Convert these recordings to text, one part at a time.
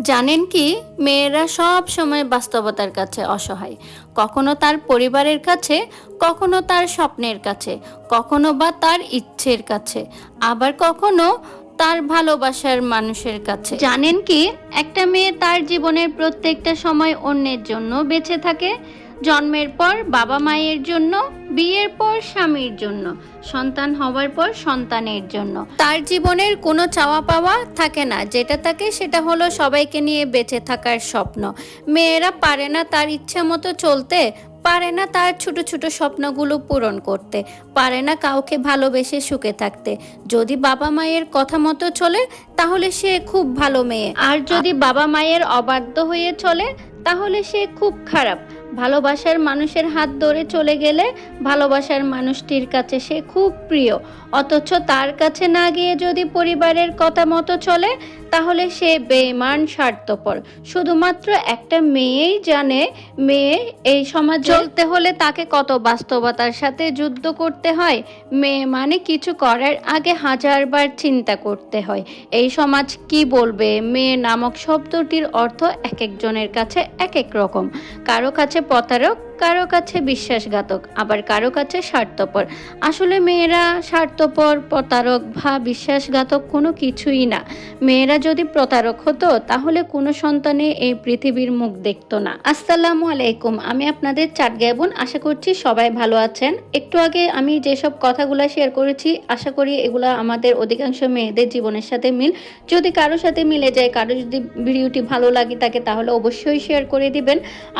জানেন কি, মেয়েরা সব সময় বাস্তবতার কাছে অসহায়। কখনো তার পরিবারের কাছে, কখনো তার স্বপ্নের কাছে, কখনো বা তার ইচ্ছের কাছে, আবার কখনো তার ভালোবাসার মানুষের কাছে। জানেন কি, একটা মেয়ে তার জীবনের প্রত্যেকটা সময় অন্যের জন্য বেঁচে থাকে জন্মের পর বাবা মায়ের জন্য, বিয়ের পর স্বামীর জন্য, সন্তান হওয়ার পর সন্তানের জন্য। তার জীবনের কোনো চাওয়া পাওয়া থাকে না, যেটা থাকে সেটা হলো সবাইকে নিয়ে বেঁচে থাকার স্বপ্ন। মেয়েরা পারে না তার ইচ্ছা মতো চলতে, পারে না তার ছোট ছোট স্বপ্নগুলো পূরণ করতে, পারে না কাউকে ভালোবেসে সুখে থাকতে। যদি বাবা মায়ের কথা মতো চলে, তাহলে সে খুব ভালো মেয়ে। আর যদি বাবা মায়ের অবাধ্য হয়ে চলে, তাহলে সে খুব খারাপ। ভালোবাসার মানুষের হাত ধরে চলে গেলে ভালোবাসার মানুষটির কাছে সে খুব প্রিয়। অথচ তার কাছে না গিয়ে যদি পরিবারের কথা মতো চলে তাহলে সে বেমান স্বার্থপর। শুধুমাত্র একটা মেয়েই জানে মেয়ে এই সমাজ চলতে হলে তাকে কত বাস্তবতার সাথে যুদ্ধ করতে হয়? মেয়ে মানে কিছু করার আগে হাজারবার চিন্তা করতে হয়। এই সমাজ কি বলবে? মেয়ে নামক শব্দটির অর্থ এক একজনের কাছে এক এক রকম। কারও কাছে প্রতারক কারও কাছে বিশ্বাসঘাতক, আবার কারও কাছে স্বার্থপর। আসলে মেয়েরা স্বার্থপর, প্রতারক বা বিশ্বাসঘাতক কোনো কিছুই না। মেয়েরা যদি প্রতারক হতো, তাহলে কোনো সন্তানে এই পৃথিবীর মুখ দেখতো না। আসসালামু আলাইকুম, আমি আপনাদের চাট বোন আশা করছি সবাই ভালো আছেন। একটু আগে আমি যেসব কথাগুলো শেয়ার করেছি, আশা করি এগুলো আমাদের অধিকাংশ মেয়েদের জীবনের সাথে মিল। যদি কারোর সাথে মিলে যায়, কারও যদি ভিডিওটি ভালো লাগে তাকে তাহলে অবশ্যই শেয়ার করে দিবেন।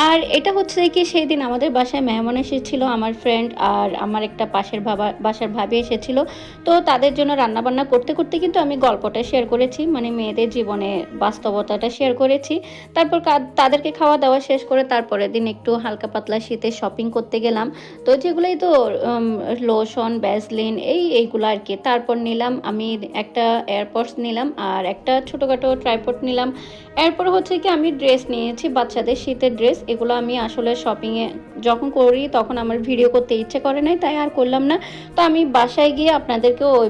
আর এটা হচ্ছে কি, সেই দিন আমাদের বাসায় মেহমান এসেছিল, আমার ফ্রেন্ড আর আমার একটা পাশের বাবা, বাসার ভাবি এসেছিল। তো তাদের জন্য রান্নাবান্না করতে করতে কিন্তু আমি গল্পটা শেয়ার করেছি মানে মেয়েদের জীবনে বাস্তবতাটা শেয়ার করেছি। তারপর তাদেরকে খাওয়া দাওয়া শেষ করে তারপরের দিন একটু হালকা পাতলা শীতে শপিং করতে গেলাম। তো যেগুলোই তো লোশন ব্যাসলিন এই এইগুলো আর কি। তারপর নিলাম আমি একটা এয়ারপডস নিলাম আর একটা ছোটোখাটো ট্রাইপড নিলাম। এরপর হচ্ছে কি আমি ড্রেস নিয়েছি, বাচ্চাদের শীতের ড্রেস এগুলো আমি আসলে শপিংয়ে যখন করি, তখন আমার ভিডিও করতে ইচ্ছে করে নাই, তাই আর করলাম না। তো আমি বাসায় গিয়ে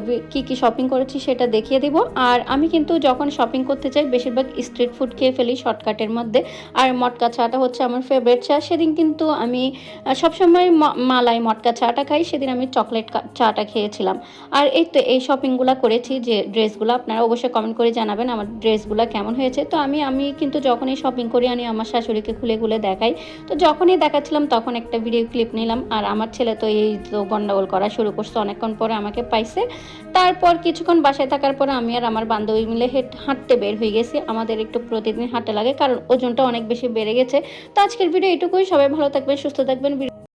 ভি- কি কি শপিং করেছি সেটা দেখিয়ে দিব। আর আমি কিন্তু যখন শপিং করতে চাই বেশিরভাগ স্ট্রিট ফুড খেয়ে ফেলি শর্টকাটের মধ্যে। আর মটকা চাটা হচ্ছে আমার ফেভারিট চা। সেদিন কিন্তু আমি সবসময় মালাই মটকা চাটা খাই। সেদিন আমি চকলেট চাটা খেয়েছিলাম। আর এই তো এই শপিংগুলো করেছি যে ড্রেসগুলো আপনারা অবশ্যই কমেন্ট করে জানাবেন আমার ড্রেসগুলো কেমন হয়েছে। তো আমি আমি কিন্তু যখনই শপিং করি, আমি আমার শাশুড়িকে খুলে খুলে দেখাই। তো যখনই দেখাচ্ছিলাম তখন একটা ভিডিও ক্লিপ নিলাম, আর আমার ছেলে তো এই তো গন্ডগোল করা শুরু করছে, অনেকক্ষণ পরে আমাকে পাইছে। তারপর কিছুক্ষণ বাসায় থাকার পরে আমি আর আমার বান্ধবী মিলে হেঁট- হাঁটতে বের হয়ে গেছি। আমাদের একটু প্রতিদিন হাঁটতে লাগে, কারণ ওজনটা অনেক বেশি বেড়ে গেছে। তো আজকের ভিডিও এটুকুই। সবাই ভালো থাকবেন, সুস্থ থাকবেন।